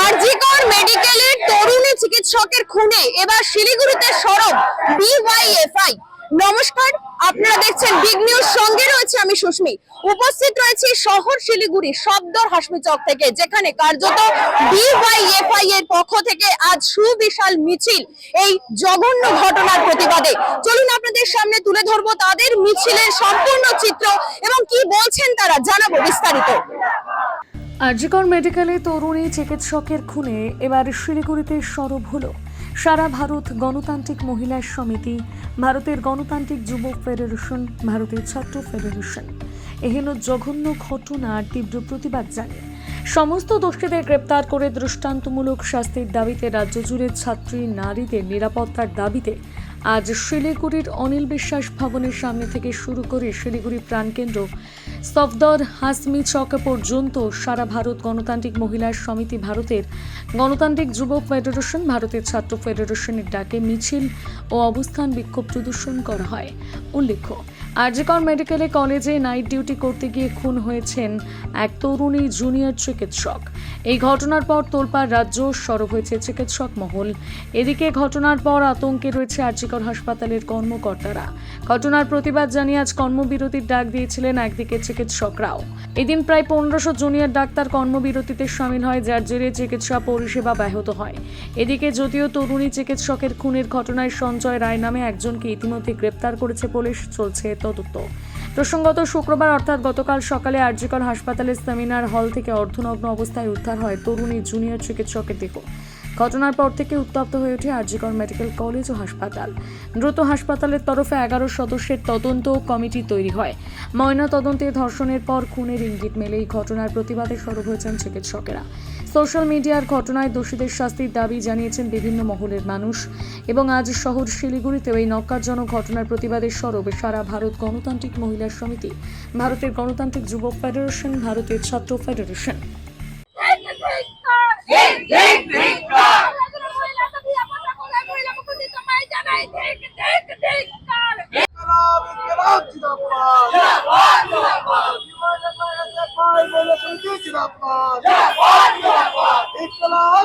আরজিকর মেডিকেলের তরুণী চিকিৎসকের খুনে। এবার শিলিগুড়িতে সরব ডিওয়াইএফআই নমস্কার, আপনারা দেখছেন বিগ নিউজ সঙ্গে রয়েছে আমি সুস্মি। উপস্থিত রয়েছে শহর শিলিগুড়ি সবদর হাসমি চক থেকে, যেখানে কার্যত ডিওয়াইএফআই এর পক্ষ থেকে আজ সুবিশাল মিছিল, এই জঘন্য ঘটনার প্রতিবাদে। চলুন আপনাদের সামনে তুলে ধরবো তাদের মিছিলের সম্পূর্ণ চিত্র এবং কি বলছেন তারা, জানাব বিস্তারিত। আরজিকর মেডিকেলে তরুণী চিকিৎসকের খুনে এবার শিলিগুড়িতে সরব হলো। সারা ভারত গণতান্ত্রিক মহিলা সমিতি, ভারতের গণতান্ত্রিক যুব ফেডারেশন, ভারতের ছাত্র ফেডারেশন। এহেন জঘন্য ঘটনার তীব্র প্রতিবাদ জানিয়ে সমস্ত দোষীদের গ্রেপ্তার করে দৃষ্টান্তমূলক শাস্তির দাবিতে রাজ্য জুড়ে ছাত্রী, নারীদের নিরাপত্তার দাবিতে আজ শিলিগুড়ির অনিল বিশ্বাস ভবনের সামনে থেকে শুরু করে শিলিগুড়ি প্রাণকেন্দ্র, সফদর হাসমি চক পর্যন্ত সারা ভারত গণতান্ত্রিক মহিলা সমিতি ভারতের গণতান্ত্রিক যুব ফেডারেশন, ভারতের ছাত্র ফেডারেশনের ডাকে মিছিল ও অবস্থান বিক্ষোভ প্রদর্শন করা হয়। উল্লেখ্য, আরজিকর মেডিকেলে কলেজে নাইট ডিউটি করতে গিয়ে খুন হয়েছেন এক তরুণী জুনিয়র চিকিৎসক। এই ঘটনার পর তোলপাড় রাজ্য সরব হয়েছে চিকিৎসক মহল। এদিকে ঘটনার পর আতঙ্কে রয়েছে আরজিকর হাসপাতালের কর্মকর্তারা। ঘটনার প্রতিবাদ জানিয়ে আজ কর্মবিরতির ডাক দিয়েছিলেন একদিকে চিকিৎসকরাও। এদিন প্রায় পনেরোশো জুনিয়র ডাক্তার কর্মবিরতিতে সামিল হয়, যার জেরে চিকিৎসা পরিষেবা ব্যাহত হয়। এদিকে যদিও তরুণী চিকিৎসকের খুনের ঘটনায় সঞ্জয় রায় নামে একজনকে ইতিমধ্যে গ্রেপ্তার করেছে পুলিশ, চলছে তদন্ত। প্রসঙ্গত, শুক্রবার অর্থাৎ গতকাল সকালে আরজিকর হাসপাতালের সেমিনার হল থেকে অর্ধনগ্ন অবস্থায় উদ্ধার হয় তরুণী জুনিয়র চিকিৎসকের দেহ। ঘটনার পর থেকে উত্তপ্ত হয়ে ওঠে আরজিকর মেডিকেল কলেজ ও হাসপাতাল। দ্রুত হাসপাতালের তরফে এগারো সদস্যের তদন্ত কমিটি তৈরি হয়। ময়না তদন্তে ধর্ষণের পর খুনের ইঙ্গিত মেলে এই ঘটনার প্রতিবাদে সরব হয়েছেন চিকিৎসকেরা। সোশ্যাল মিডিয়ার ঘটনায় দোষীদের শাস্তির দাবি জানিয়েছেন বিভিন্ন মহলের মানুষ এবং আজ শহর শিলিগুড়িতেও এই নক্কারজনক ঘটনার প্রতিবাদে সরবে সারা ভারত গণতান্ত্রিক মহিলা সমিতি, ভারতের গণতান্ত্রিক যুব ফেডারেশন, ভারতের ছাত্র ফেডারেশন ইনকলাব ইনকলাব জিন্দাবাদ জিন্দাবাদ জিন্দাবাদ ভাই বলে সমিতি জিন্দাবাদ জিন্দাবাদ জিন্দাবাদ ইনকলাব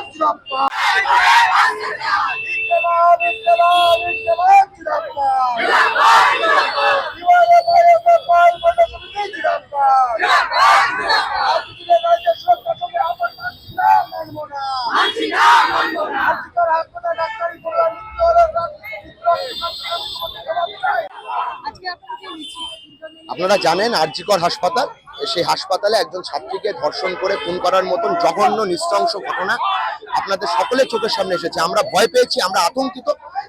জিন্দাবাদ ইনকলাব ইনকলাব ইনকলাব জিন্দাবাদ জিন্দাবাদ জিন্দাবাদ দিওয়ালে ভাই ভাই বলে সমিতি জিন্দাবাদ জিন্দাবাদ জিন্দাবাদ আজকে রাজ্য সরকার সঙ্গে আমরা মানছি না মানবো না। মানছি না মানবো না। আজকে হাসপাতাল ডাক্তারি কল্যাণ আপনারা জানেন আরজিকর হাসপাতাল? সেই হাসপাতালে একজন ছাত্রীকে ধর্ষণ করে খুন করার মতন জঘন্য, নৃশংস ঘটনা আপনাদের সকলের চোখের সামনে এসেছে। আমরা ভয় পেয়েছি, আমরা আতঙ্কিত,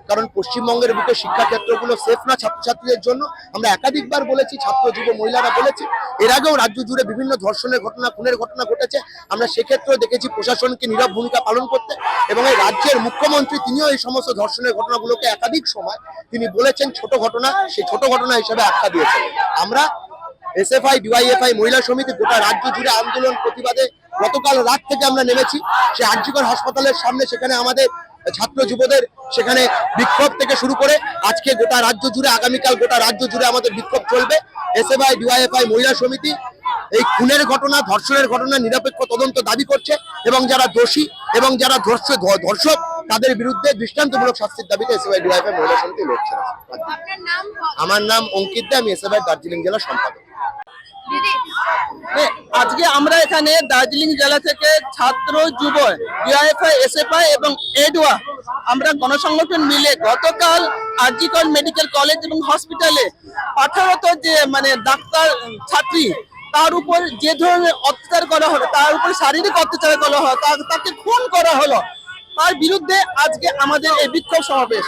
কারণ পশ্চিমবঙ্গের বুকে শিক্ষাক্ষেত্রগুলো সেফ না ছাত্রছাত্রীদের জন্য। আমরা একাধিকবার বলেছি, ছাত্র যুব মহিলারা বলেছি, এর আগেও রাজ্য জুড়ে বিভিন্ন ধর্ষণের ঘটনা, খুনের ঘটনা ঘটেছে। আমরা সেক্ষেত্রেও দেখেছি প্রশাসনকে নীরব ভূমিকা পালন করতে এবং এই রাজ্যের মুখ্যমন্ত্রী তিনিও এই সমস্ত ধর্ষণের ঘটনাগুলোকে একাধিক সময় তিনি বলেছেন, ছোট ঘটনা, সেই ছোট ঘটনা হিসেবে আখ্যা দিয়েছেন। আমরা এসএফআই ডিওয়াইএফআই মহিলা সমিতি গোটা রাজ্য জুড়ে আন্দোলন প্রতিবাদে গতকাল রাত থেকে আমরা নেমেছি। সে আরজিকর হাসপাতালের সামনে সেখানে আমাদের ছাত্র যুবদের সেখানে বিক্ষোভ থেকে শুরু করে আজকে গোটা রাজ্য জুড়ে আগামীকাল গোটা রাজ্য জুড়ে আমাদের বিক্ষোভ চলবে। এসএফআই ডিওয়াইএফআই মহিলা সমিতি এই খুনের ঘটনা ধর্ষণের ঘটনা নিরপেক্ষ তদন্ত দাবি করছে এবং যারা দোষী এবং যারা ধর্ষ ধর্ষক তাদের বিরুদ্ধে দৃষ্টান্তমূলক শাস্তির দাবিতে এসএফআই ডিওয়াইএফআই মহিলা সমিতি লড়ছে। আমার নাম অঙ্কিত দে আমি এসএফআই দার্জিলিং জেলা সম্পাদক। আজকে আমরা এখানে দার্জিলিং জেলা থেকে ছাত্র যুব এসএফআই এবং এডওয়া আমরা গণসংগঠন মিলে গতকাল আরজিকর মেডিকেল কলেজ এবং হসপিটালে আঠারোত যে মানে ডাক্তার ছাত্রী, তার উপর যে ধরনের অত্যাচার করা হলো, তার উপর শারীরিক অত্যাচার করা হলো তাকে খুন করা হলো, তার বিরুদ্ধে আজকে আমাদের এই বিক্ষোভ সমাবেশ।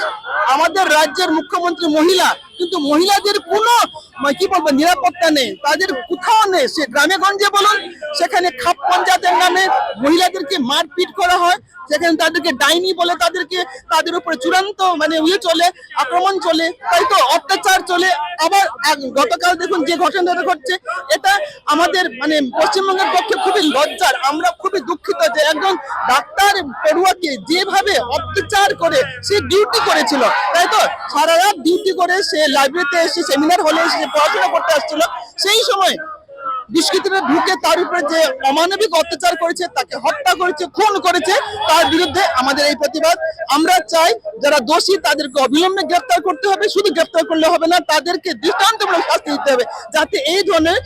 আমাদের রাজ্যের মুখ্যমন্ত্রী মহিলা কিন্তু মহিলাদের কোনো মানে কি বলব, নিরাপত্তা নেই। তাদের কোথাও নেই। সে গ্রামে গঞ্জে বলুন, সেখানে খাপ পঞ্চায়েতের নামে মহিলাদেরকে মারপিট করা হয়। সেখানে তাদেরকে ডাইনি বলে তাদেরকে তাদের উপরে চূড়ান্ত মানে ইয়ে চলে, আক্রমণ চলে, তাই তো অত্যাচার চলে। আবার গতকাল দেখুন যে ঘটনাটা ঘটছে, এটা আমাদের মানে পশ্চিমবঙ্গের পক্ষে খুবই লজ্জার। আমরা খুবই দুঃখিত যে একজন ডাক্তার পড়ুয়াকে যেভাবে অত্যাচার করে সে ডিউটি করেছিল, তাই তো? সারা রাত ডিউটি করে সে লাইব্রেরিতে এসে সেমিনার হলে এসে পড়াশোনা করতে আসছিল। সেই সময় দুষ্কৃতীরা ঢুকে তার উপরে যে অমানবিক অত্যাচার করেছে, তাকে হত্যা করেছে, খুন করেছে, তার বিরুদ্ধে আমাদের এই প্রতিবাদ। আমরা চাই যারা দোষী, তাদেরকে অবিলম্বে গ্রেফতার করতে হবে, শুধু গ্রেফতার করলে হবে না, তাদেরকে দৃষ্টান্তমূলক শাস্তি দিতে হবে, যাতে এই ধরনের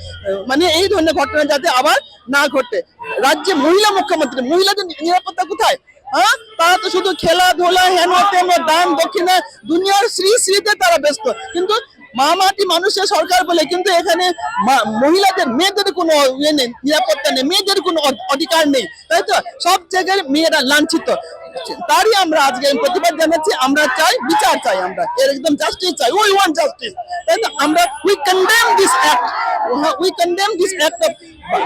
মানে এই ধরনের ঘটনা যাতে আবার না ঘটে। রাজ্যে মহিলা মুখ্যমন্ত্রী, মহিলাদের নিরাপত্তা কোথায়? হ্যাঁ? তারা তো শুধু খেলাধুলা হেন তেন দান দক্ষিণা, দুনিয়ার শ্রী শ্রীতে তারা ব্যস্ত। কিন্তু মা মাটি মানুষের সরকার বলে কিন্তু এখানে মহিলাদের মেয়েদের কোনো ইয়ে নেই নিরাপত্তা নেই মেয়েদের কোনো অধ- অধিকার নেই তাই তো? সব জায়গায় মেয়েরা লাঞ্ছিত। তারই আমরা আজকে প্রতিবাদ জানাচ্ছি আমরা চাই বিচার চাই আমরা এর একদম জাস্টিস চাই উই ওয়ান্ট জাস্টিস তাই তো? আমরা we condemn this act we condemn this act of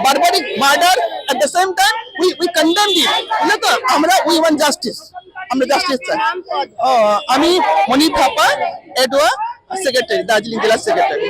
barbaric murder at the same time we we condemn this বুঝলে তো? আমরা উই ওয়ান্ট জাস্টিস আমরা জাস্টিস চাই। আমি মনি থাপা এডোয়া সেক্রেটারি দার্জিলিং জেলার সেক্রেটারি